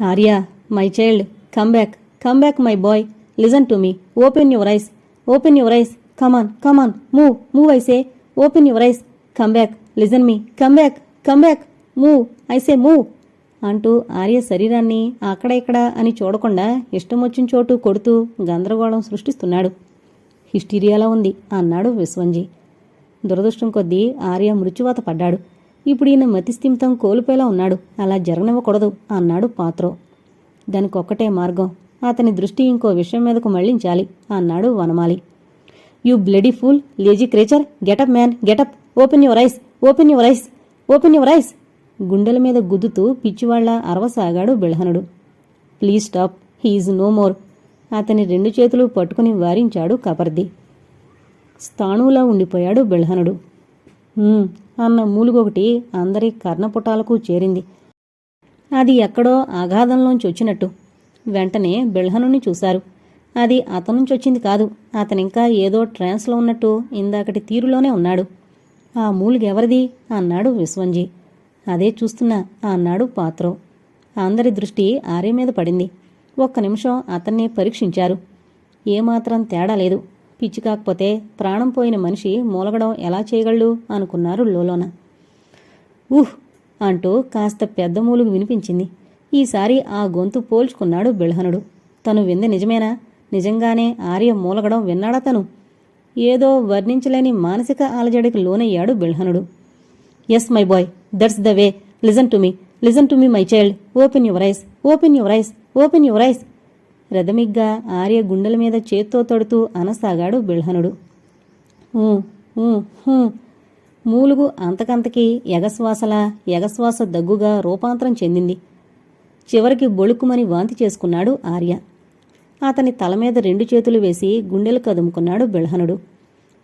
Arya my child come back come back my boy listen to me open your eyes open your eyes come on come on move move I say open your eyes come back listen me come back come back move I say move అంటూ ఆర్య శరీరాన్ని అక్కడ ఇక్కడ అని చూడకుండా ఇష్టం వచ్చిన చోటు కొడుతూ గందరగోళం సృష్టిస్తున్నాడు. హిస్టీరియాలా ఉంది అన్నాడు విశ్వంజీ. దురదృష్టం కొద్దీ ఆర్య మృత్యువాత పడ్డాడు. ఇప్పుడు ఈయన మతిస్థిమితం కోల్పోయేలా ఉన్నాడు. అలా జరగనివ్వకూడదు అన్నాడు పాత్రో. దానికొక్కటే మార్గం. అతని దృష్టి ఇంకో విషయం మీదకు మళ్ళించాలి అన్నాడు Vanamali. You bloody fool lazy creature get up man get up open your eyes open your eyes open your eyes గుండెల మీద గుద్దుతూ పిచ్చివాళ్ళ అరవసాగాడు బిల్హనుడు please stop he is no more. అతని రెండు చేతులు పట్టుకుని వారించాడు కపర్ది. స్థాణువులా ఉండిపోయాడు బిల్హనుడు అన్న మూలుగొకటి అందరి కర్ణపుటాలకు చేరింది. అది ఎక్కడో అగాధంలోంచి వచ్చినట్టు. వెంటనే బిల్హనుని చూశారు. అది అతనుంచి వచ్చింది కాదు. అతనింకా ఏదో ట్రాన్స్లో ఉన్నట్టు ఇందాకటి తీరులోనే ఉన్నాడు. ఆ మూలుగెవరిది? అన్నాడు విశ్వంజీ. అదే చూస్తున్నా అన్నాడు పాత్రో. అందరి దృష్టి ఆర్య మీద పడింది. ఒక్క నిమిషం అతన్ని పరీక్షించారు. ఏమాత్రం తేడా లేదు. పిచ్చి కాకపోతే ప్రాణం పోయిన మనిషి మూలగడం ఎలా చేయగలడు? అనుకున్నారు లోలోన. ఊహ్! అంటూ కాస్త పెద్ద మూలుగు వినిపించింది. ఈసారి ఆ గొంతు పోల్చుకున్నాడు బిల్హనుడు తను వింది నిజమేనా? నిజంగానే ఆర్య మూలగడం విన్నాడా తను? ఏదో వర్ణించలేని మానసిక అలజడికి లోనయ్యాడు బిల్హనుడు yes my boy that's the way listen to me listen to me my child open your eyes open your eyes open your eyes రథమిగ్గా Arya గుండెల మీద చేత్తో తడుతూ అనసాగాడు బిల్హనుడు మూలుగు అంతకంతకి ఎగశ్వాసల ఎగశ్వాస దగ్గుగా రూపాంతరం చెందింది. చివరికి బొళుకుమని వాంతి చేసుకున్నాడు ఆర్య. అతని తల మీద రెండు చేతులు వేసి గుండెలు కదుముకున్నాడు బిల్హనుడు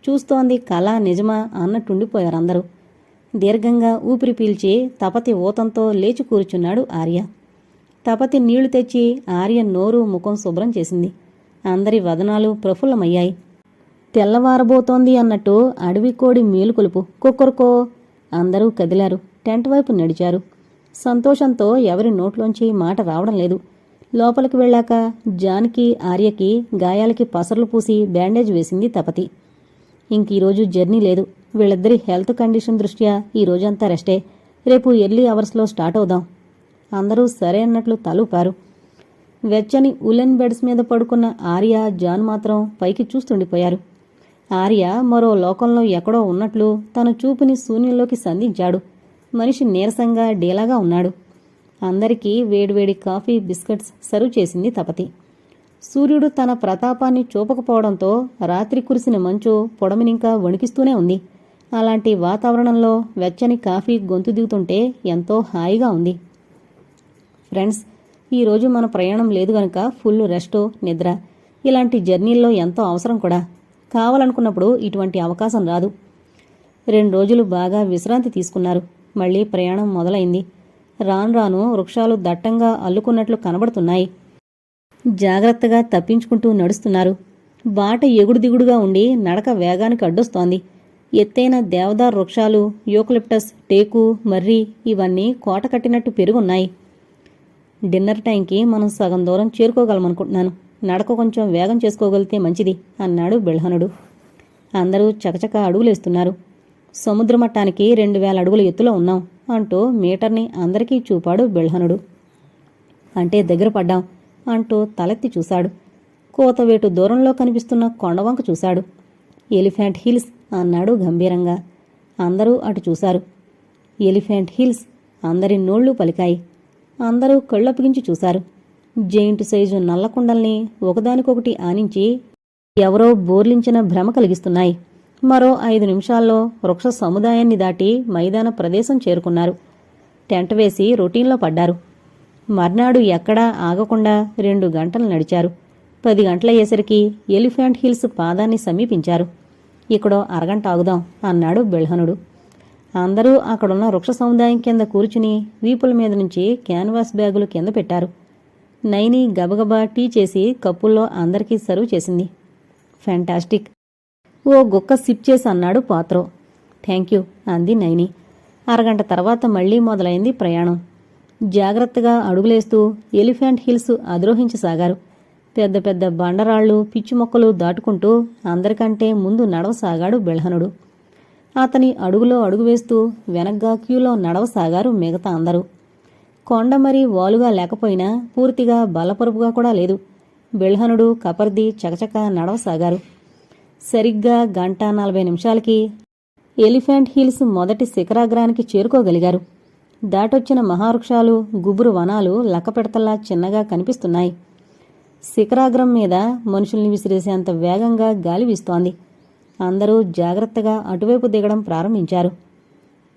చూస్తోంది కళ నిజమా అన్నట్టుండిపోయారందరూ. దీర్ఘంగా ఊపిరి పీల్చి తపతి ఊతంతో లేచి కూర్చున్నాడు ఆర్య. తపతి నీళ్ళు తెచ్చి ఆర్య నోరు ముఖం శుభ్రం చేసింది. అందరి వదనాలు ప్రఫుల్లమయ్యాయి. తెల్లవారబోతోంది అన్నట్టు అడవి కోడి మేలుకొలుపు. కుక్కరుకో! అందరూ కదిలారు. టెంట్ వైపు నడిచారు. సంతోషంతో ఎవరి నోట్లోంచి మాట రావడం లేదు. లోపలికి వెళ్ళాక జాన్కి ఆర్యకి గాయాలకి పసర్లు పూసి బ్యాండేజ్ వేసింది తపతి. ఇంక ఈరోజు జర్నీ లేదు. వీళ్ళిద్దరి హెల్త్ కండిషన్ దృష్ట్యా ఈ రోజంతా రెస్టే. రేపు ఎర్లీ అవర్స్లో స్టార్ట్ అవుదాం. అందరూ సరే అన్నట్లు తలుపారు. వెచ్చని ఉలెన్ బెడ్స్ మీద పడుకున్న ఆర్య జాన్ మాత్రం పైకి చూస్తుండిపోయారు. ఆర్య మరో లోకంలో ఎక్కడో ఉన్నట్లు తన చూపుని శూన్యంలోకి సంధించాడు. మనిషి నీరసంగా డీలాగా ఉన్నాడు. అందరికీ వేడివేడి కాఫీ బిస్కెట్స్ సర్వ్ చేసింది తపతి. సూర్యుడు తన ప్రతాపాన్ని చూపకపోవడంతో రాత్రి కురిసిన మంచు పొడమినింకా వణికిస్తూనే ఉంది. అలాంటి వాతావరణంలో వెచ్చని కాఫీ గొంతు దిగుతుంటే ఎంతో హాయిగా ఉంది. ఫ్రెండ్స్ ఈరోజు మన ప్రయాణం లేదు గనుక ఫుల్ రెస్ట్ నిద్ర. ఇలాంటి జర్నీల్లో ఎంతో అవసరం కూడా. కావాలనుకున్నప్పుడు ఇటువంటి అవకాశం రాదు. రెండు రోజులు బాగా విశ్రాంతి తీసుకున్నారు. మళ్ళీ ప్రయాణం మొదలైంది. రాను రాను వృక్షాలు దట్టంగా అల్లుకున్నట్లు కనబడుతున్నాయి. జాగ్రత్తగా తప్పించుకుంటూ నడుస్తున్నారు. బాట ఎగుడు దిగుడుగా ఉండి నడక వేగానికి అడ్డొస్తోంది. ఎత్తైన దేవదార్ వృక్షాలు యూకలిప్టస్ టేకు మర్రి ఇవన్నీ కోట కట్టినట్టు పెరుగున్నాయి. డిన్నర్ టైంకి మనం సగం దూరం చేరుకోగలమనుకుంటున్నాను. నడక కొంచెం వేగం చేసుకోగలిగితే మంచిది అన్నాడు బిల్హనుడు. అందరూ చకచక అడుగులేస్తున్నారు. సముద్ర మట్టానికి రెండు వేల అడుగుల ఎత్తులో ఉన్నాం అంటూ మీటర్ని అందరికీ చూపాడు బిల్హనుడు. అంటే దగ్గర పడ్డాం అంటూ తలెత్తి చూశాడు. కోతవేటు దూరంలో కనిపిస్తున్న కొండవంక చూశాడు. ఎలిఫెంట్ హిల్స్ అన్నాడు గంభీరంగా. అందరూ అటు చూశారు. ఎలిఫెంట్ హిల్స్ అందరి నోళ్ళు పలికాయి. అందరూ కళ్ళప్పగించి చూశారు. జెయింట్ సైజు నల్లకుండల్ని ఒకదానికొకటి ఆనించి ఎవరో బోర్లించిన భ్రమ కలిగిస్తున్నాయి. మరో ఐదు నిమిషాల్లో వృక్ష సముదాయాన్ని దాటి మైదాన ప్రదేశం చేరుకున్నారు. టెంట్ వేసి రొటీన్లో పడ్డారు. మర్నాడు ఎక్కడా ఆగకుండా రెండు గంటలు నడిచారు. పది గంటలయ్యేసరికి ఎలిఫెంట్ హిల్స్ పాదాన్ని సమీపించారు. ఇక్కడో అరగంట ఆగుదాం అన్నాడు బెల్హనుడు. అందరూ అక్కడున్న వృక్ష సముదాయం కింద కూర్చుని వీపుల మీద నుంచి క్యాన్వాస్ బ్యాగులు కింద పెట్టారు. నైని గబగబా టీ చేసి కప్పుల్లో అందరికీ సర్వ్ చేసింది. ఫ్యాంటాస్టిక్ ఓ గుక్క సిప్ చేసి అన్నాడు పాత్రో. థ్యాంక్ యూ అంది నైని. అరగంట తర్వాత మళ్ళీ మొదలైంది ప్రయాణం. జాగ్రత్తగా అడుగులేస్తూ ఎలిఫెంట్ హిల్స్ అధిరోహించసాగారు. పెద్ద పెద్ద బండరాళ్ళు పిచ్చి మొక్కలు దాటుకుంటూ అందరికంటే ముందు నడవసాగాడు బెల్హనుడు. అతని అడుగులో అడుగు వేస్తూ వెనగ్గా క్యూలో నడవసాగారు మిగతా అందరూ. కొండ మరీ వాలుగా లేకపోయినా పూర్తిగా బలపరుపుగా కూడా లేదు. బెల్హనుడు కపర్ది చకచక నడవసాగారు. సరిగ్గా గంట నలభై నిమిషాలకి ఎలిఫెంట్ హిల్స్ మొదటి శిఖరాగ్రానికి చేరుకోగలిగారు. దాటొచ్చిన మహావృక్షాలు గుబురు వనాలు లక్కపెడతల్లా చిన్నగా కనిపిస్తున్నాయి. శిఖరాగ్రం మీద మనుషుల్ని విసిరేసేంత వేగంగా గాలి వీస్తోంది. అందరూ జాగ్రత్తగా అటువైపు దిగడం ప్రారంభించారు.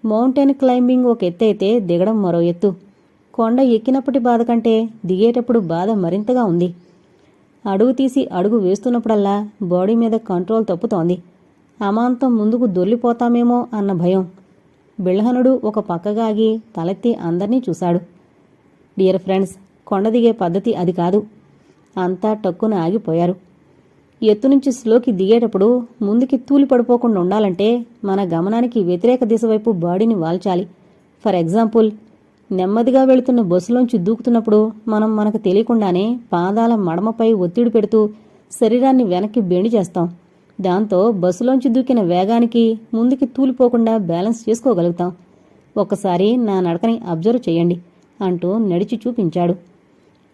మౌంటైన్ క్లైంబింగ్ ఒక ఎత్తైతే దిగడం మరో ఎత్తు. కొండ ఎక్కినప్పటి బాధ కంటే దిగేటప్పుడు బాధ మరింతగా ఉంది. అడుగు తీసి అడుగు వేస్తున్నప్పుడల్లా బాడీ మీద కంట్రోల్ తప్పుతోంది. అమాంతం ముందుకు దొర్లిపోతామేమో అన్న భయం. బిళ్ళహనుడు ఒక పక్కగా ఆగి తలెత్తి అందర్నీ చూశాడు. డియర్ ఫ్రెండ్స్ కొండ దిగే పద్ధతి అది కాదు. అంతా టక్కున ఆగిపోయారు. ఎత్తు నుంచి స్లోకి దిగేటప్పుడు ముందుకి తూలి పడిపోకుండా ఉండాలంటే మన గమనానికి వ్యతిరేక దిశ వైపు బాడీని వాల్చాలి. ఫర్ ఎగ్జాంపుల్ నెమ్మదిగా వెళుతున్న బస్సులోంచి దూకుతున్నప్పుడు మనం మనకు తెలియకుండానే పాదాల మడమపై ఒత్తిడి పెడుతూ శరీరాన్ని వెనక్కి బెండి చేస్తాం. దాంతో బస్సులోంచి దూకిన వేగానికి ముందుకి తూలిపోకుండా బ్యాలెన్స్ చేసుకోగలుగుతాం. ఒక్కసారి నా నడకని అబ్జర్వ్ చేయండి అంటూ నడిచి చూపించాడు.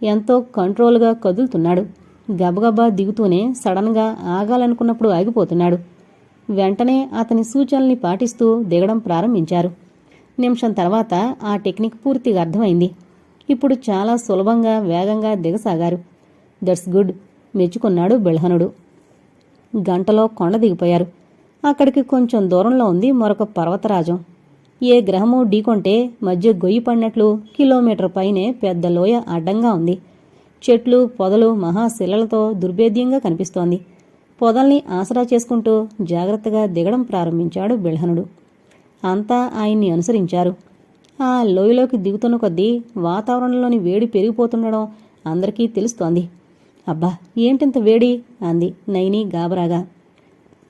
ఎంతో కంట్రోల్గా కదులుతున్నాడు. గబగబా దిగుతూనే సడన్గా ఆగాలనుకున్నప్పుడు ఆగిపోతున్నాడు. వెంటనే అతని సూచనల్ని పాటిస్తూ దిగడం ప్రారంభించారు. నిమిషం తర్వాత ఆ టెక్నిక్ పూర్తిగా అర్థమైంది. ఇప్పుడు చాలా సులభంగా వేగంగా దిగసాగారు. That's good మెచ్చుకున్నాడు బెల్హనుడు. గంటలో కొండ దిగిపోయారు. అక్కడికి కొంచెం దూరంలో ఉంది మరొక పర్వతరాజం. ఏ గ్రహము ఢీకొంటే మధ్య గొయ్యి పడినట్లు కిలోమీటర్ పైనే పెద్ద లోయ అడ్డంగా ఉంది. చెట్లు పొదలు మహాశిలలతో దుర్భేద్యంగా కనిపిస్తోంది. పొదల్ని ఆసరా చేసుకుంటూ జాగ్రత్తగా దిగడం ప్రారంభించాడు బిల్హనుడు అంతా ఆయన్ని అనుసరించారు. ఆ లోయలోకి దిగుతున్న కొద్దీ వాతావరణంలోని వేడి పెరిగిపోతుండడం అందరికీ తెలుస్తోంది. అబ్బా ఏంటింత వేడి? అంది నైని గాబరాగా.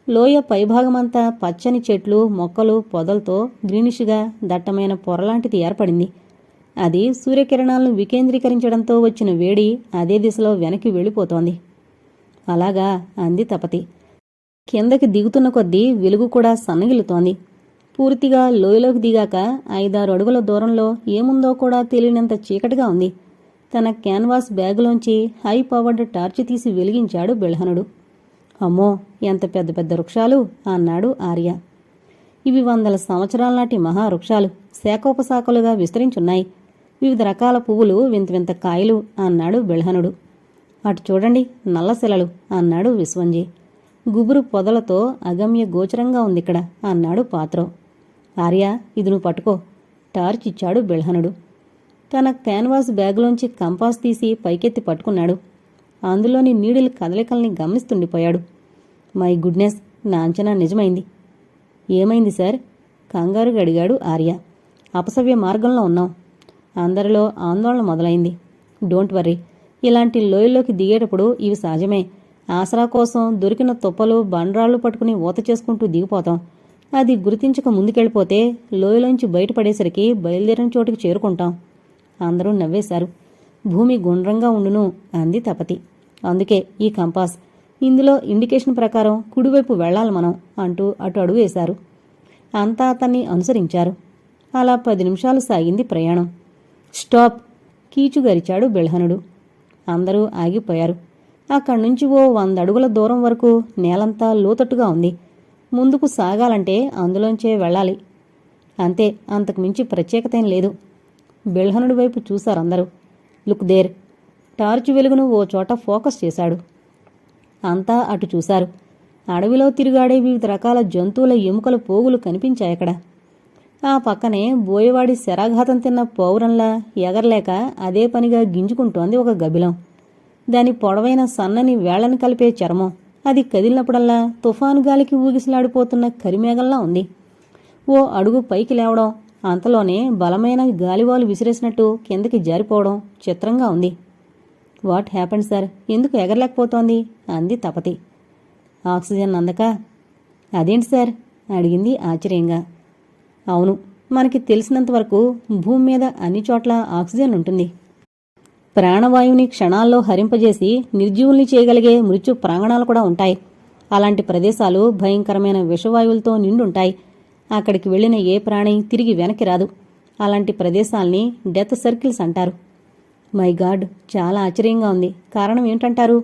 లోయ పైభాగమంతా పచ్చని చెట్లు మొక్కలు పొదలతో గ్రీనిష్గా దట్టమైన పొరలాంటిది ఏర్పడింది. అది సూర్యకిరణాలను వికేంద్రీకరించడంతో వచ్చిన వేడి అదే దిశలో వెనక్కి వెళ్ళిపోతోంది. అలాగా అంది తపతి. కిందకి దిగుతున్న కొద్దీ వెలుగు కూడా సన్నగిల్లుతోంది. పూర్తిగా లోయలోకి దిగాక ఐదారు అడుగుల దూరంలో ఏముందో కూడా తెలియనంత చీకటిగా ఉంది. తన క్యాన్వాస్ బ్యాగులోంచి హై పవర్డ్ టార్చ్ తీసి వెలిగించాడు బిల్హనుడు. అమ్మో ఎంత పెద్ద పెద్ద వృక్షాలు అన్నాడు ఆర్య. ఇవి వందల సంవత్సరాల నాటి మహావృక్షాలు. శాఖోపశాఖలుగా విస్తరించున్నాయి. వివిధ రకాల పువ్వులు వింత వింత కాయలు అన్నాడు బిల్హనుడు. అటు చూడండి నల్లశిలలు అన్నాడు విశ్వంజీ. గుబురు పొదలతో అగమ్య గోచరంగా ఉందిక్కడ అన్నాడు పాత్రో. ఆర్య ఇది నువ్వు పట్టుకో టార్చ్ ఇచ్చాడు బిల్హనుడు. తన క్యాన్వాస్ బ్యాగులోంచి కంపాస్ తీసి పైకెత్తి పట్టుకున్నాడు. అందులోని నీడిల కదలికల్ని గమనిస్తుండిపోయాడు. మై గుడ్నెస్ నా అంచనా నిజమైంది. ఏమైంది సార్? కంగారుగా అడిగాడు ఆర్య. అపసవ్య మార్గంలో ఉన్నాం అందరిలో ఆందోళన మొదలైంది. డోంట్ వర్రీ ఇలాంటి లోయల్లోకి దిగేటప్పుడు ఇవి సహజమే. ఆసరా కోసం దొరికిన తుప్పలు బండరాళ్ళు పట్టుకుని ఊత చేసుకుంటూ దిగిపోతాం. అది గుర్తించక ముందుకెళ్ళిపోతే లోయలోంచి బయటపడేసరికి బయలుదేరిన చోటుకి చేరుకుంటాం. అందరూ నవ్వేశారు. భూమి గుండ్రంగా ఉండును అంది తపతి. అందుకే ఈ కంపాస్. ఇందులో ఇండికేషన్ ప్రకారం కుడివైపు వెళ్ళాలి మనం అంటూ అటు అడుగు వేశారు. అంతా అతన్ని అనుసరించారు. అలా పది నిమిషాలు సాగింది ప్రయాణం. స్టాప్. కీచుగరిచాడు బెల్హనుడు. అందరూ ఆగిపోయారు. అక్కడి నుంచి ఓ వంద అడుగుల దూరం వరకు నేలంతా లోతట్టుగా ఉంది. ముందుకు సాగాలంటే అందులోంచే వెళ్ళాలి. అంతే అంతకు మించి ప్రత్యేకత ఏం లేదు. బిల్హనుడి వైపు చూశారందరూ లుక్ దేర్. టార్చ్ వెలుగును ఓ చోట ఫోకస్ చేశాడు. అంతా అటు చూశారు. అడవిలో తిరుగాడే వివిధ రకాల జంతువుల ఎముకల పోగులు కనిపించాయక్కడ ఆ పక్కనే బోయవాడి శరాఘాతం తిన్న పౌరంలా ఎగరలేక అదే పనిగా గింజుకుంటోంది ఒక గబిలం. దాని పొడవైన సన్నని వేళ్ళను కలిపే చర్మం. అది కదిలినప్పుడల్లా తుఫాను గాలికి ఊగిసలాడిపోతున్న కరిమేఘంలా ఉంది. ఓ అడుగు పైకి లేవడం అంతలోనే బలమైన గాలివాలు విసిరేసినట్టు కిందకి జారిపోవడం చిత్రంగా ఉంది. What happened sir? ఎందుకు ఎగరలేకపోతోంది? అంది తపతి. ఆక్సిజన్ అందక? అదేంటి సార్? అడిగింది ఆశ్చర్యంగా. అవును మనకి తెలిసినంత వరకు భూమి మీద అన్ని చోట్ల ఆక్సిజన్ ఉంటుంది. ప్రాణవాయువుని క్షణాల్లో హరింపజేసి నిర్జీవుల్ని చేయగలిగే మృత్యు ప్రాంగణాలు కూడా ఉంటాయి. అలాంటి ప్రదేశాలు భయంకరమైన విషవాయువులతో నిండుంటాయి. అక్కడికి వెళ్ళిన ఏ ప్రాణి తిరిగి వెనక్కి రాదు. అలాంటి ప్రదేశాల్ని డెత్ సర్కిల్స్ అంటారు. మై గాడ్ చాలా ఆశ్చర్యంగా ఉంది. కారణం ఏంటంటారు?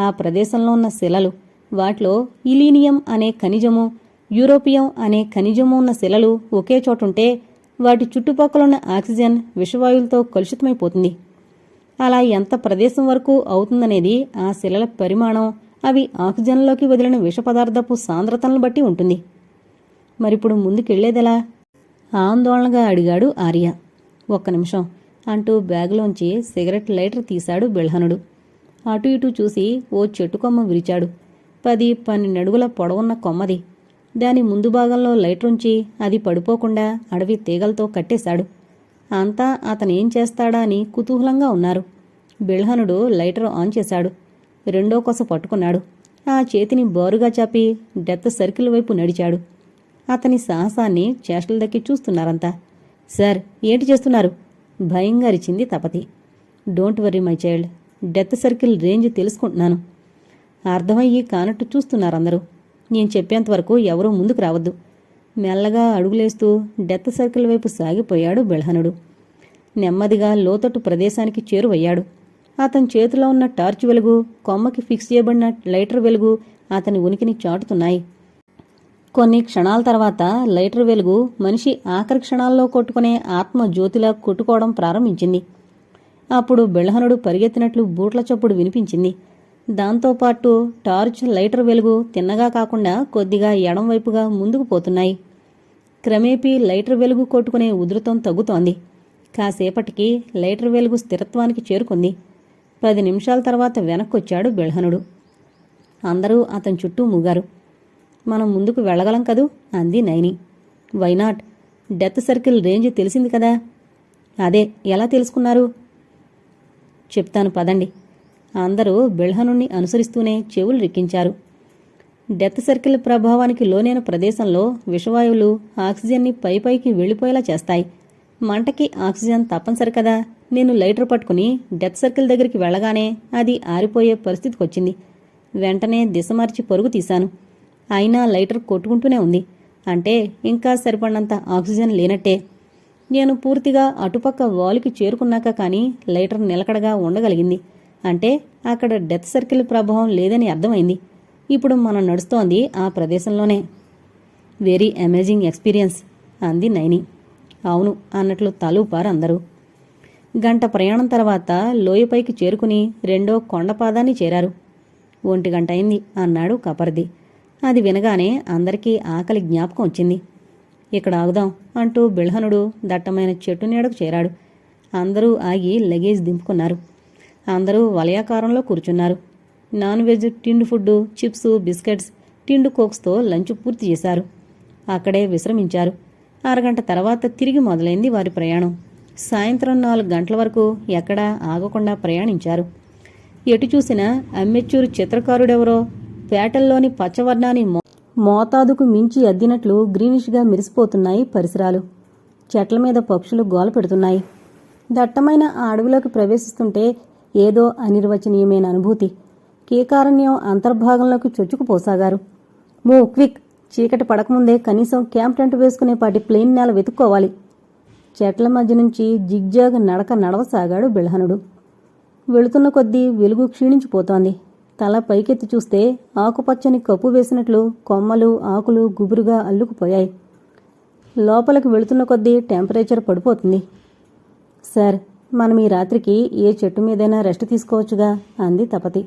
ఆ ప్రదేశంలో ఉన్న శిలలు వాటిలో ఇలీనియం అనే ఖనిజము యూరోపియం అనే ఖనిజము ఉన్న శిలలు ఒకే చోటుంటే వాటి చుట్టుపక్కల ఉన్న ఆక్సిజన్ విషవాయువులతో కలుషితమైపోతుంది. అలా ఎంత ప్రదేశం వరకు అవుతుందనేది ఆ శిలల పరిమాణం అవి ఆక్సిజన్లోకి వదిలిన విష పదార్థపు సాంద్రతలను బట్టి ఉంటుంది. మరిప్పుడు ముందుకెళ్ళేదెలా ఆందోళనగా అడిగాడు ఆర్య. ఒక్క నిమిషం అంటూ బ్యాగులోంచి సిగరెట్ లైటర్ తీశాడు బిల్హనుడు. అటు ఇటు చూసి ఓ చెట్టు కొమ్మ విరిచాడు. పది పన్నెండడుగుల పొడవున్న కొమ్మది దాని ముందు భాగంలో లైటరుంచి అది పడిపోకుండా అడవి తీగలతో కట్టేశాడు. అంతా అతనేం చేస్తాడా అని కుతూహలంగా ఉన్నారు. బిల్హనుడు లైటర్ ఆన్ చేశాడు. రెండో కొస పట్టుకున్నాడు. ఆ చేతిని బోరుగా చాపి డెత్ సర్కిల్ వైపు నడిచాడు. అతని సాహసాన్ని చేష్టలు దక్కి చూస్తున్నారంతా. సార్ ఏంటి చేస్తున్నారు? భయంగా అరిచింది Tapati. Don't worry my child. Death circle range తెలుసుకుంటున్నాను. అర్థమయ్యి కానట్టు చూస్తున్నారందరూ. నేను చెప్పేంతవరకు ఎవరూ ముందుకు రావద్దు. మెల్లగా అడుగులేస్తూ డెత్ సర్కిల్ వైపు సాగిపోయాడు బెల్హనుడు. నెమ్మదిగా లోతట్టు ప్రదేశానికి చేరువయ్యాడు. అతని చేతిలో ఉన్న టార్చ్ వెలుగు కొమ్మకి ఫిక్స్ చేయబడిన లైటర్ వెలుగు అతని ఉనికిని చాటుతున్నాయి. కొన్ని క్షణాల తర్వాత లైటర్ వెలుగు మనిషి ఆఖరి క్షణాల్లో కొట్టుకునే ఆత్మ జ్యోతిలా కొట్టుకోవడం ప్రారంభించింది. అప్పుడు బిల్హనుడు పరిగెత్తినట్లు బూట్ల చప్పుడు వినిపించింది. దాంతోపాటు టార్చ్ లైటర్ వెలుగు తిన్నగా కాకుండా కొద్దిగా ఎడం వైపుగా ముందుకు పోతున్నాయి. క్రమేపీ లైటర్ వెలుగు కొట్టుకునే ఉధృతం తగ్గుతోంది. కాసేపటికి లైటర్ వెలుగు స్థిరత్వానికి చేరుకుంది. పది నిమిషాల తర్వాత వెనక్కొచ్చాడు బిల్హనుడు. అందరూ అతని చుట్టూ మూగారు. మనం ముందుకు వెళ్ళగలం కదూ? అంది Naini. Why not death circle range తెలిసింది కదా? అదే ఎలా తెలుసుకున్నారు? చెప్తాను పదండి. అందరూ బెల్హనుణ్ణి అనుసరిస్తూనే చెవులు రిక్కించారు. డెత్ సర్కిల్ ప్రభావానికి లోనైన ప్రదేశంలో విషవాయువులు ఆక్సిజన్ని పైపైకి వెళ్ళిపోయేలా చేస్తాయి. మంటకి ఆక్సిజన్ తప్పనిసరి కదా. నేను లైటర్ పట్టుకుని డెత్ సర్కిల్ దగ్గరికి వెళ్ళగానే అది ఆరిపోయే పరిస్థితికి వచ్చింది. వెంటనే దిశ మార్చి పరుగు తీశాను. అయినా లైటర్ కొట్టుకుంటూనే ఉంది. అంటే ఇంకా సరిపడినంత ఆక్సిజన్ లేనట్టే. నేను పూర్తిగా అటుపక్క వాలుకి చేరుకున్నాక కానీ లైటర్ నిలకడగా ఉండగలిగింది. అంటే అక్కడ డెత్ సర్కిల్ ప్రభావం లేదని అర్థమైంది. ఇప్పుడు మనం నడుస్తోంది ఆ ప్రదేశంలోనే. వెరీ అమేజింగ్ ఎక్స్పీరియన్స్ అంది నైని. అవును అన్నట్లు తలూపారు అందరూ. గంట ప్రయాణం తర్వాత లోయపైకి చేరుకుని రెండో కొండపాదాన్ని చేరారు. ఒంటి గంట అయింది అన్నాడు కపర్ది. అది వినగానే అందరికీ ఆకలి జ్ఞాపకం వచ్చింది. ఇక్కడ ఆగుదాం అంటూ బిల్హనుడు దట్టమైన చెట్టు నీడకు చేరాడు. అందరూ ఆగి లగేజ్ దింపుకున్నారు. అందరూ వలయాకారంలో కూర్చున్నారు. Non veg tinned food chips biscuits tinned కోక్స్తో lunch పూర్తి చేశారు. అక్కడే విశ్రమించారు. అరగంట తర్వాత తిరిగి మొదలైంది వారి ప్రయాణం. సాయంత్రం నాలుగు గంటల వరకు ఎక్కడా ఆగకుండా ప్రయాణించారు. ఎటు చూసినా అమ్మెచ్చూరు చిత్రకారుడెవరో పేటల్లోని పచ్చవర్ణాన్ని మోతాదుకు మించి అద్దినట్లు గ్రీనిష్గా మెరిసిపోతున్నాయి పరిసరాలు. చెట్ల మీద పక్షులు గోల పెడుతున్నాయి. దట్టమైన ఆ అడవిలోకి ప్రవేశిస్తుంటే ఏదో అనిర్వచనీయమైన అనుభూతి. కీకారణ్యం అంతర్భాగంలోకి చొచ్చుకుపోసాగారు. మూ క్విక్ చీకటి పడకముందే కనీసం క్యాంప్ టెంట్ వేసుకునేపాటి ప్లెయిన్ నేల వెతుక్కోవాలి. చెట్ల మధ్య నుంచి జిగ్జాగ్ నడక నడవసాగాడు బిల్హనుడు వెళుతున్న కొద్దీ వెలుగు క్షీణించిపోతోంది. తల పైకెత్తి చూస్తే ఆకుపచ్చని కప్పు వేసినట్లు కొమ్మలు ఆకులు గుబురుగా అల్లుకుపోయాయి. లోపలికి వెళుతున్న కొద్దీ టెంపరేచర్ పడిపోతుంది. సార్ మనం ఈ రాత్రికి ఏ చెట్టు మీదైనా రెస్ట్ తీసుకోవచ్చుగా అంది తపతి.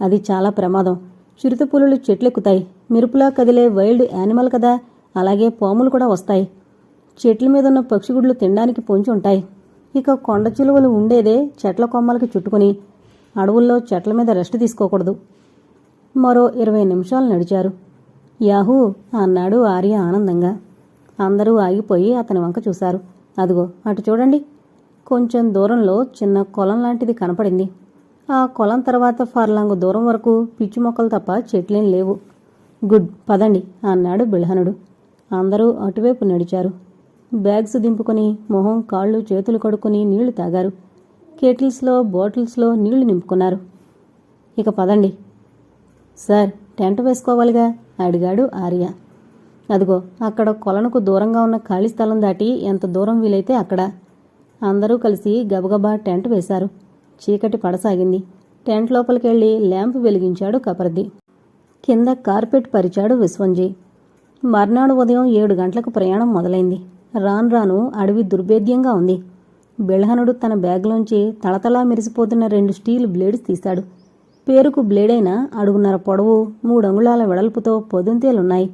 అది చాలా ప్రమాదం. చిరుతపులులు చెట్లెక్కుతాయి. మెరుపులా కదిలే వైల్డ్ యానిమల్ కదా. అలాగే పాములు కూడా వస్తాయి. చెట్ల మీద ఉన్న పక్షిగుడ్లు తినడానికి పొంచి ఉంటాయి. ఇక కొండ చిలువలు ఉండేదే చెట్ల కొమ్మలకి చుట్టుకుని అడవుల్లో చెట్ల మీద రెస్ట్ తీసుకోకూడదు. మరో ఇరవై నిమిషాలు నడిచారు. యాహూ! అన్నాడు ఆర్య ఆనందంగా. అందరూ ఆగిపోయి అతని వంక చూశారు. అదిగో అటు చూడండి. కొంచెం దూరంలో చిన్న కొలం లాంటిది కనపడింది. ఆ కొలం తర్వాత ఫార్లాంగ్ దూరం వరకు పిచ్చి మొక్కలు తప్ప చెట్లేం లేవు. గుడ్ పదండి అన్నాడు బిల్హనుడు అందరూ అటువైపు నడిచారు. బ్యాగ్స్ దింపుకొని మొహం కాళ్ళు చేతులు కడుక్కొని నీళ్ళు తాగారు. కేటిల్స్లో బాటిల్స్లో నీళ్ళు నింపుకున్నారు. ఇక పదండి. సార్ టెంట్ వేసుకోవాలిగా అడిగాడు ఆర్య. అదిగో అక్కడ కొలనుకు దూరంగా ఉన్న ఖాళీ స్థలం దాటి ఎంత దూరం వీలైతే అక్కడ. అందరూ కలిసి గబగబా టెంట్ వేశారు. చీకటి పడసాగింది. టెంట్ లోపలికెళ్ళి ల్యాంప్ వెలిగించాడు కపర్ది. కింద కార్పెట్ పరిచాడు విశ్వంజీ. మర్నాడు ఉదయం ఏడు గంటలకు ప్రయాణం మొదలైంది. రాను రాను అడవి దుర్భేద్యంగా ఉంది. బెల్హనుడు తన బ్యాగ్లోంచి తళతళా మెరిసిపోతున్న రెండు స్టీల్ బ్లేడ్స్ తీశాడు. పేరుకు బ్లేడైన అడుగున్నర పొడవు మూడు అంగుళాల వెడల్పుతో పొదుంతేలున్నాయి.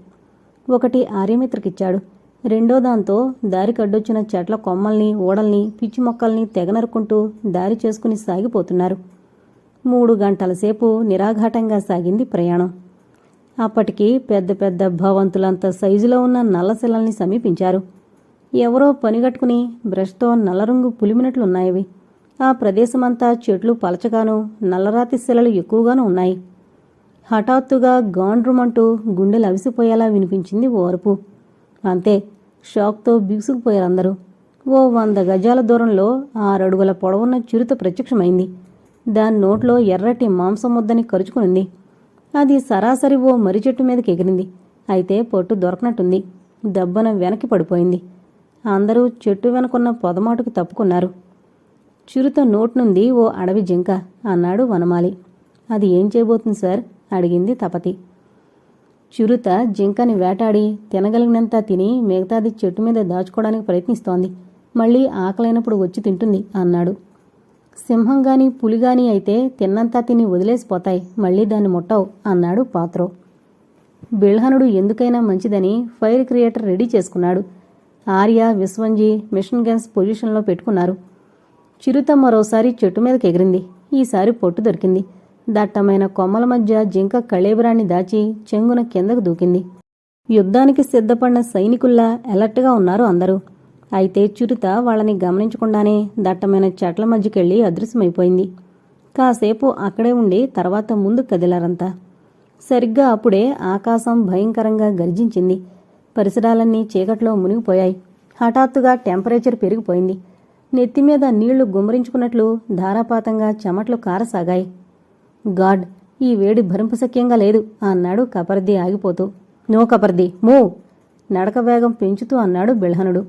ఒకటి ఆర్యమిత్రకిచ్చాడు. రెండో దాంతో దారి కడ్డొచ్చిన చెట్ల కొమ్మల్ని ఓడల్ని పిచ్చి మొక్కల్ని తెగనరుకుంటూ దారి చేసుకుని సాగిపోతున్నారు. మూడు గంటల సేపు నిరాఘాటంగా సాగింది ప్రయాణం. అప్పటికి పెద్ద పెద్ద భవంతులంత సైజులో ఉన్న నల్లశిలల్ని సమీపించారు. ఎవరో పనిగట్టుకుని బ్రష్తో నల్లరంగు పులిమినట్లున్నాయవి. ఆ ప్రదేశమంతా చెట్లు పలచగాను నల్లరాతి శిలలు ఎక్కువగాను ఉన్నాయి. హఠాత్తుగా గాండ్రుమంటూ గుండెలు అవిసిపోయేలా వినిపించింది ఓర్పు అంతే షాక్తో బిగుసుకుపోయారందరూ ఓ వంద గజాల దూరంలో ఆరడుగుల పొడవున్న చిరుత ప్రత్యక్షమైంది. దాని నోట్లో ఎర్రటి మాంసం ముద్దని కరుచుకునింది. అది సరాసరి ఓ మర్రి చెట్టు మీదకి ఎగిరింది. అయితే పొట్టు దొరకనట్టుంది. దెబ్బన వెనక్కి పడిపోయింది. అందరూ చెట్టు వెనకున్న పొదమాటుకు తప్పుకున్నారు. చిరుత నోట్ నుండి ఓ అడవి జింక అన్నాడు వనమాలి. అది ఏం చేయబోతుంది సార్? అడిగింది తపతి. చిరుత జింకని వేటాడి తినగలిగినంత తిని మిగతాది చెట్టు మీద దాచుకోవడానికి ప్రయత్నిస్తోంది. మళ్ళీ ఆకలైనప్పుడు వచ్చి తింటుంది అన్నాడు. సింహం గాని పులి గాని అయితే తిన్నంతా తిని వదిలేసిపోతాయి. మళ్ళీ దాన్ని ముట్టవు అన్నాడు పాత్రో. బిల్హనుడు ఎందుకైనా మంచిదని ఫైర్ క్రియేటర్ రెడీ చేసుకున్నాడు. ఆర్య విశ్వంజీ మిషన్ గన్స్ పొజిషన్లో పెట్టుకున్నారు. చిరుత మరోసారి చెట్టు మీదకి ఎగిరింది. ఈసారి పొట్టు దొరికింది. దట్టమైన కొమ్మల మధ్య జింక కళేబరాన్ని దాచి చెంగున కిందకు దూకింది. యుద్ధానికి సిద్ధపడిన సైనికుల్లా ఎలర్ట్గా ఉన్నారు అందరూ. అయితే చిరుత వాళ్ళని గమనించకుండానే దట్టమైన చెట్ల మధ్యకెళ్ళి అదృశ్యమైపోయింది. కాసేపు అక్కడే ఉండి తర్వాత ముందు కదిలారంతా. సరిగ్గా అప్పుడే ఆకాశం భయంకరంగా గర్జించింది. పరిసరాలన్నీ చీకట్లో మునిగిపోయాయి. హఠాత్తుగా టెంపరేచర్ పెరిగిపోయింది. నెత్తిమీద నీళ్ళు గుమ్మరించుకున్నట్లు ధారాపాతంగా చెమట్లు కారసాగాయి. గాడ్ ఈ వేడి భరింపశక్యంగా లేదు అన్నాడు కపర్ది ఆగిపోతూ. నో కపర్ది మూ. నడక వేగం పెంచుతూ అన్నాడు బిల్హనుడు.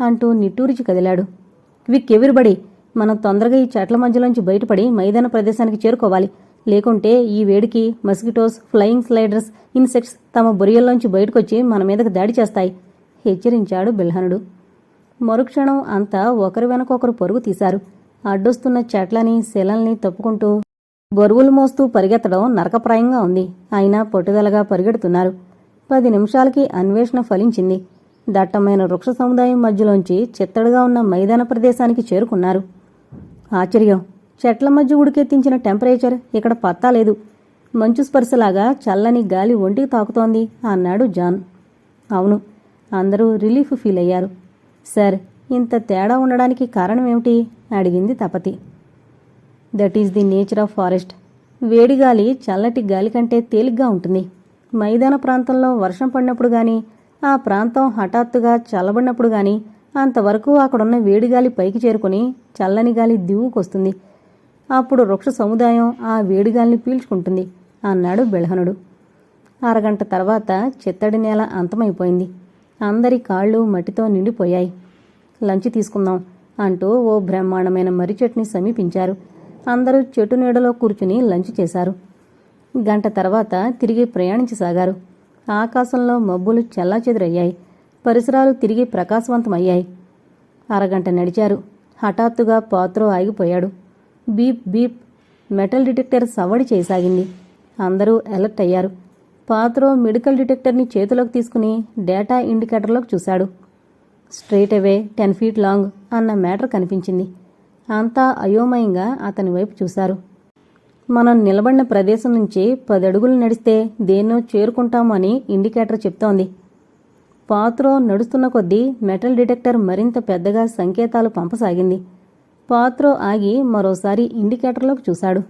అంటూ నిట్టూరిచి కదిలాడు. క్విక్ ఎవిరిబడి మనం తొందరగా ఈ చెట్ల మధ్యలోంచి బయటపడి మైదాన ప్రదేశానికి చేరుకోవాలి. లేకుంటే ఈ వేడికి మస్కిటోస్ ఫ్లయింగ్ స్లైడర్స్ ఇన్సెక్ట్స్ తమ బొరియల్లోంచి బయటకొచ్చి మన మీదకు దాడి చేస్తాయి హెచ్చరించాడు బిల్హనుడు. మరుక్షణం అంతా ఒకరి వెనకొకరు పరుగు తీశారు. అడ్డొస్తున్న చెట్లని శిలల్ని తప్పుకుంటూ బరువులు మోస్తూ పరిగెత్తడం నరకప్రాయంగా ఉంది. అయినా పట్టుదలగా పరిగెడుతున్నారు. పది నిమిషాలకి అన్వేషణ ఫలించింది. దట్టమైన వృక్ష సముదాయం మధ్యలోంచి చిత్తడుగా ఉన్న మైదాన ప్రదేశానికి చేరుకున్నారు. ఆశ్చర్యం! చెట్ల మధ్య ఉడికెత్తించిన టెంపరేచర్ ఇక్కడ పత్తా లేదు. మంచు స్పర్శలాగా చల్లని గాలి ఒంటికి తాకుతోంది అన్నాడు జాన్. అవును అందరూ రిలీఫ్ ఫీల్ అయ్యారు. సార్ ఇంత తేడా ఉండడానికి కారణమేమిటి అడిగింది Tapati. That is the nature of forest వేడి గాలి చల్లటి గాలి కంటే తేలిగ్గా ఉంటుంది. మైదాన ప్రాంతంలో వర్షం పడినప్పుడు కానీ ఆ ప్రాంతం హఠాత్తుగా చల్లబడినప్పుడు కానీ అంతవరకు అక్కడున్న వేడిగాలి పైకి చేరుకుని చల్లని గాలి దివుకొస్తుంది అప్పుడు వృక్ష సముదాయం ఆ వేడిగాలిని పీల్చుకుంటుంది అన్నాడు బెళహనుడు. అరగంట తర్వాత చిత్తడి నేల అంతమైపోయింది. అందరి కాళ్ళు మట్టితో నిండిపోయాయి. లంచ్ తీసుకుందాం అంటూ ఓ బ్రహ్మాండమైన మర్రి చెట్టుని సమీపించారు. అందరూ చెట్టు నీడలో కూర్చుని లంచ్ చేశారు. గంట తర్వాత తిరిగి ప్రయాణించసాగారు. ఆకాశంలో మబ్బులు చెల్లాచెదురయ్యాయి. పరిసరాలు తిరిగి ప్రకాశవంతమయ్యాయి. అరగంట నడిచారు. హఠాత్తుగా పాత్రో ఆగిపోయాడు. Beep beep. మెటల్ డిటెక్టర్ సవడి చేయసాగింది. అందరూ అలర్ట్ అయ్యారు. పాత్రో మెడికల్ డిటెక్టర్ని చేతిలోకి తీసుకుని డేటా ఇండికేటర్లోకి చూశాడు. Straight away ten feet long అన్న మ్యాటర్ కనిపించింది. అంతా అయోమయంగా అతని వైపు చూశారు. మనం నిలబడిన ప్రదేశం నుంచి పది అడుగులు నడిస్తే దేన్నో చేరుకుంటామని ఇండికేటర్ చెప్తోంది. పాత్రో నడుస్తున్న కొద్దీ మెటల్ డిటెక్టర్ మరింత పెద్దగా సంకేతాలు పంపసాగింది. పాత్రో ఆగి మరోసారి ఇండికేటర్లోకి చూశాడు.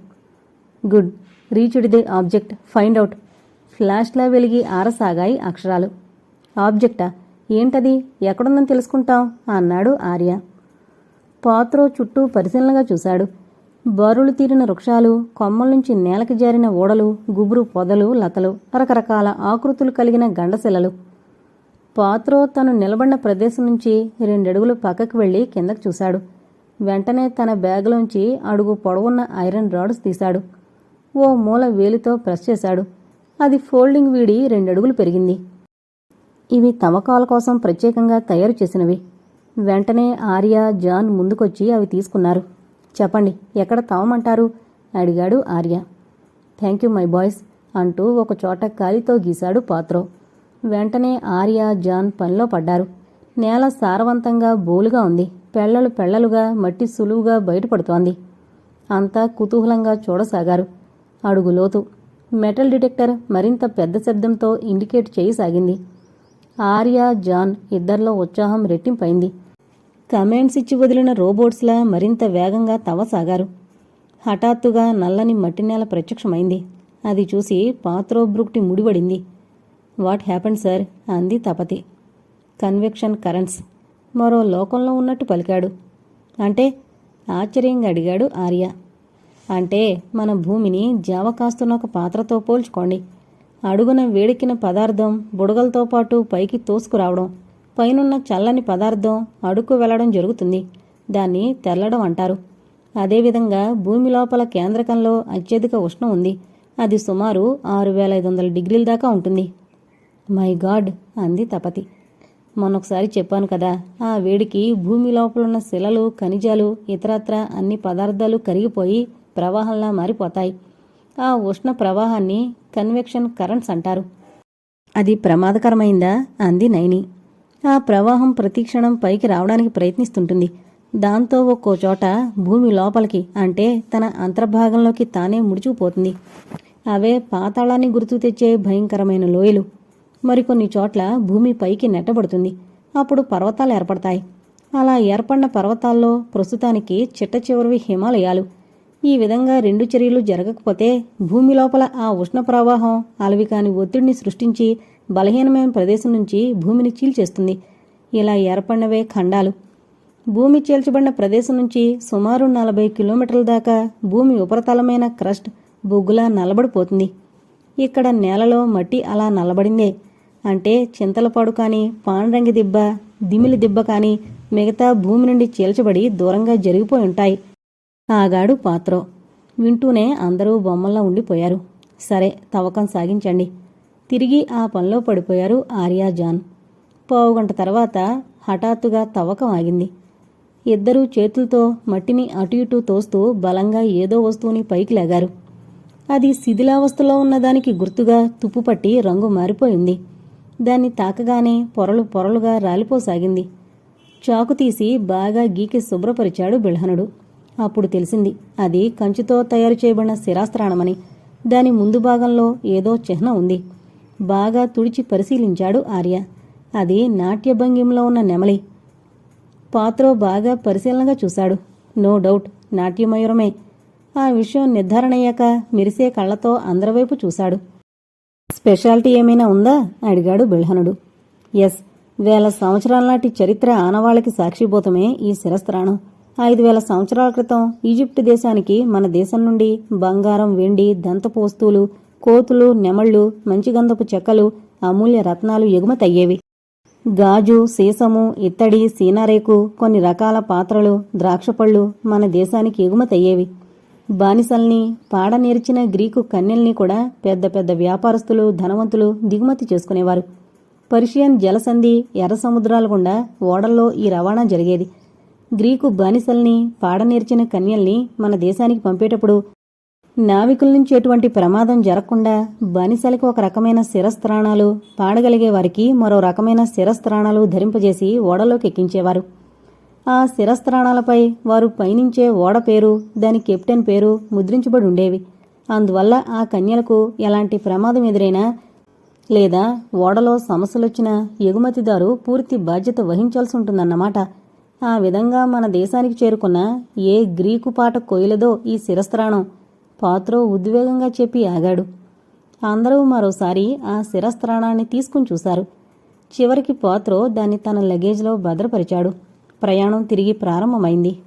Good reached the object find out. ఫ్లాష్లా వెలిగి ఆరసాగాయి అక్షరాలు. ఆబ్జెక్టా? ఏంటది? ఎక్కడుందని తెలుసుకుంటాం అన్నాడు ఆర్య. పాత్రో చుట్టూ పరిశీలనగా చూశాడు. బరులు తీరిన వృక్షాలు కొమ్మల నుంచి నేలకి జారిన ఓడలు గుబురు పొదలు లతలు రకరకాల ఆకృతులు కలిగిన గండశిలలు. పాత్రో తను నిలబడిన ప్రదేశం నుంచి రెండడుగులు పక్కకు వెళ్ళి కిందకు చూశాడు. వెంటనే తన బ్యాగులోంచి అడుగు పొడవున్న ఐరన్ రాడ్స్ తీశాడు. ఓ మూల వేలితో ప్రెస్ చేశాడు. అది ఫోల్డింగ్ వీడి రెండడుగులు పెరిగింది. ఇవి తవ్వకాల కోసం ప్రత్యేకంగా తయారు చేసినవి. వెంటనే ఆర్య జాన్ ముందుకొచ్చి అవి తీసుకున్నారు. చెప్పండి ఎక్కడ తవ్వమంటారు? అడిగాడు Arya. Thank you my boys అంటూ ఒక చోట కాలితో గీశాడు పాత్రో. వెంటనే ఆర్య జాన్ పనిలో పడ్డారు. నేల సారవంతంగా బోలుగా ఉంది. పెళ్ళలు పెళ్ళలుగా మట్టి సులువుగా బయటపడుతోంది. అంతా కుతూహలంగా చూడసాగారు. అడుగు లోతు మెటల్ డిటెక్టర్ మరింత పెద్ద శబ్దంతో ఇండికేట్ చేయసాగింది ఆర్య జాన్ ఇద్దరిలో ఉత్సాహం రెట్టింపైంది. కమాండ్స్ ఇచ్చి వదిలిన రోబోట్స్లా మరింత వేగంగా తవ్వసాగారు. హఠాత్తుగా నల్లని మట్టి నేల ప్రత్యక్షమైంది. అది చూసి పాత్రోబ్రుక్టి ముడిపడింది. What happened sir? అంది తపతి. Convection currents. మరో లోకంలో ఉన్నట్టు పలికాడు. అంటే? ఆశ్చర్యంగా అడిగాడు ఆర్య. అంటే మన భూమిని జావ కాస్తున్న ఒక పాత్రతో పోల్చుకోండి. అడుగున వేడెక్కిన పదార్థం బుడగలతో పాటు పైకి తోసుకురావడం. పైనున్న చల్లని పదార్థం అడుక్కు వెళ్ళడం జరుగుతుంది. దాన్ని తెల్లడం అంటారు. అదేవిధంగా భూమి లోపల కేంద్రకంలో అత్యధిక ఉష్ణం ఉంది. అది సుమారు ఆరు వేల ఐదు వందల డిగ్రీల దాకా ఉంటుంది. My god! అంది తపతి. మొన్నొకసారి చెప్పాను కదా ఆ వేడికి భూమి లోపలున్న శిలలు ఖనిజాలు ఇతరత్ర అన్ని పదార్థాలు కరిగిపోయి ప్రవాహంలా మారిపోతాయి. ఆ ఉష్ణ ప్రవాహాన్ని కన్వెక్షన్ కరెంట్స్ అంటారు. అది ప్రమాదకరమైందా? అంది నైని. ఆ ప్రవాహం ప్రతిక్షణం పైకి రావడానికి ప్రయత్నిస్తుంటుంది. దాంతో ఒక్కో చోట భూమి లోపలికి అంటే తన అంతర్భాగంలోకి తానే ముడుచుకుపోతుంది. అవే పాతాళాన్ని గుర్తు తెచ్చే భయంకరమైన లోయలు. మరికొన్ని చోట్ల భూమి పైకి నెట్టబడుతుంది. అప్పుడు పర్వతాలు ఏర్పడతాయి. అలా ఏర్పడిన పర్వతాల్లో ప్రస్తుతానికి చిట్ట చివరివి హిమాలయాలు. ఈ విధంగా రెండు చర్యలు జరగకపోతే భూమి లోపల ఆ ఉష్ణ ప్రవాహం అలవి కాని ఒత్తిడిని సృష్టించి బలహీనమైన ప్రదేశం నుంచి భూమిని చీల్చేస్తుంది. ఇలా ఏర్పడినవే ఖండాలు. భూమి చీల్చబడిన ప్రదేశం నుంచి సుమారు నలభై కిలోమీటర్ల దాకా భూమి ఉపరితలమైన క్రస్ట్ బొగ్గులా నలబడిపోతుంది ఇక్కడ నేలలో మట్టి అలా నల్లబడిందే. అంటే చింతలపాడు కానీ పాండ్రంగి దిబ్బ దిమిలి దిబ్బ కానీ మిగతా భూమి నుండి చీల్చబడి దూరంగా జరిగిపోయి ఉంటాయి. ఆగాడు పాత్రో. వింటూనే అందరూ బొమ్మల్లా ఉండిపోయారు. సరే తవ్వకం సాగించండి. తిరిగి ఆ పనిలో పడిపోయారు ఆర్యా జాన్. పావుగంట తర్వాత హఠాత్తుగా తవ్వకం ఆగింది. ఇద్దరూ చేతులతో మట్టిని అటు ఇటు తోస్తూ బలంగా ఏదో వస్తువుని పైకి లాగారు. అది శిథిలావస్థలో ఉన్నదానికి గుర్తుగా తుప్పుపట్టి రంగు మారిపోయింది. దాన్ని తాకగానే పొరలు పొరలుగా రాలిపోసాగింది. చాకు తీసి బాగా గీకి శుభ్రపరిచాడు బిల్హనుడు అప్పుడు తెలిసింది అది కంచుతో తయారు చేయబడిన శిరాస్త్రాణమని. దాని ముందు భాగంలో ఏదో చిహ్నం ఉంది. బాగా తుడిచి పరిశీలించాడు ఆర్య. అది నాట్యభంగిమలో ఉన్న నెమలి. పాత్రో బాగా పరిశీలనగా చూశాడు. నో డౌట్ నాట్యమయూరమే. ఆ విషయం నిర్ధారణయ్యాక మెరిసే కళ్ళతో అందరివైపు చూశాడు. స్పెషాలిటీ ఏమైనా ఉందా? అడిగాడు బిల్హనుడు ఎస్ వేల సంవత్సరాల నాటి చరిత్ర ఆనవాళ్ళకి సాక్షిభూతమే ఈ శిరస్త్రాణం. ఐదు వేల సంవత్సరాల క్రితం ఈజిప్ట్ దేశానికి మన దేశం నుండి బంగారం వెండి దంతపు వస్తువులు కోతులు నెమళ్ళు మంచిగంధపు చెక్కలు అమూల్య రత్నాలు ఎగుమతయ్యేవి. గాజు సీసము ఇత్తడి సీనారేకు కొన్ని రకాల పాత్రలు ద్రాక్షపళ్ళు మన దేశానికి ఎగుమతయ్యేవి. బానిసల్ని పాడ నేర్చిన గ్రీకు కన్యల్ని కూడా పెద్ద పెద్ద వ్యాపారస్తులు ధనవంతులు దిగుమతి చేసుకునేవారు. పర్షియన్ జలసంధి ఎర్ర సముద్రాల గుండా ఓడల్లో ఈ రవాణా జరిగేది. గ్రీకు బానిసల్ని పాడనేర్చిన కన్యల్ని మన దేశానికి పంపేటప్పుడు నావికుల నుంచి ఎటువంటి ప్రమాదం జరగకుండా బానిసలకు ఒక రకమైన శిరస్త్రాణాలు పాడగలిగే వారికి మరో రకమైన శిరస్త్రాణాలు ధరింపజేసి ఓడలోకి ఎక్కించేవారు ఆ శిరస్త్రాణాలపై వారు పయనించే ఓడ పేరు దాని కెప్టెన్ పేరు ముద్రించబడి ఉండేవి. అందువల్ల ఆ కన్యలకు ఎలాంటి ప్రమాదం ఎదురైనా లేదా ఓడలో సమస్యలొచ్చినా ఎగుమతిదారు పూర్తి బాధ్యత వహించాల్సి ఉంటుందన్నమాట. ఆ విధంగా మన దేశానికి చేరుకున్న ఏ గ్రీకు పాట కోయిలదో ఈ శిరస్త్రాణం పాత్రో ఉద్వేగంగా చెప్పి ఆగాడు. అందరూ మరోసారి ఆ శిరస్త్రాణాన్ని తీసుకుని చూశారు. చివరికి పాత్రో దాన్ని తన లగేజ్లో భద్రపరిచాడు. ప్రయాణం తిరిగి ప్రారంభమైంది.